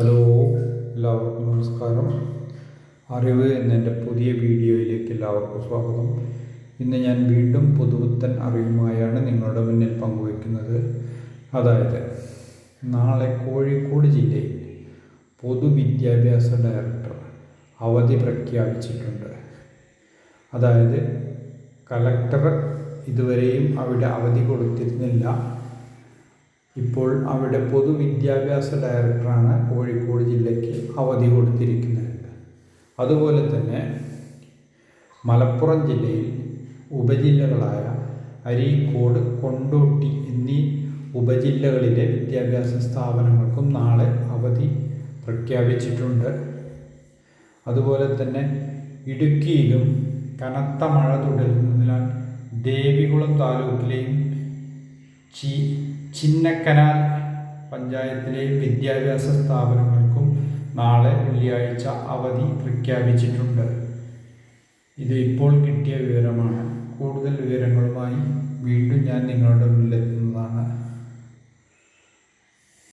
Hello എല്ലാവർക്കും നമസ്കാരം. അറിവ് എന്നെന്റെ പുതിയ വീഡിയോയിലേക്ക് എല്ലാവർക്കും സ്വാഗതം. ഇന്ന് ഞാൻ വീണ്ടും പുതുപുത്തൻ അറിവുമായാണ് നിങ്ങളുടെ മുന്നിൽ പങ്കുവയ്ക്കുന്നത് അതായത് നാളെ കോഴിക്കോട് ജില്ലയിൽ പൊതുവിദ്യാഭ്യാസ ഡയറക്ടർ അവധി പ്രഖ്യാപിച്ചിട്ടുണ്ട്. അതായത് കലക്ടർ ഇതുവരെയും അവിടെ അവധി കൊടുത്തിരുന്നില്ല. ഇപ്പോൾ അവിടെ പൊതുവിദ്യാഭ്യാസ ഡയറക്ടറാണ് കോഴിക്കോട് ജില്ലയ്ക്ക് അവധി കൊടുത്തിരിക്കുന്നത്. അതുപോലെ തന്നെ മലപ്പുറം ജില്ലയിൽ ഉപജില്ലകളായ അരീക്കോട് കൊണ്ടോട്ടി എന്നീ ഉപജില്ലകളിലെ വിദ്യാഭ്യാസ സ്ഥാപനങ്ങൾക്കും നാളെ അവധി പ്രഖ്യാപിച്ചിട്ടുണ്ട്. അതുപോലെ തന്നെ ഇടുക്കിയിലും കനത്ത മഴ തുടരുന്നതിനാൽ ദേവികുളം താലൂക്കിലെയും ചി ചിന്നക്കനാൽ പഞ്ചായത്തിലെയും വിദ്യാഭ്യാസ സ്ഥാപനങ്ങൾക്കും നാളെ വെള്ളിയാഴ്ച അവധി പ്രഖ്യാപിച്ചിട്ടുണ്ട്. ഇത് ഇപ്പോൾ കിട്ടിയ വിവരമാണ്. കൂടുതൽ വിവരങ്ങളുമായി വീണ്ടും ഞാൻ നിങ്ങളുടെ മുന്നിലെത്തുന്നതാണ്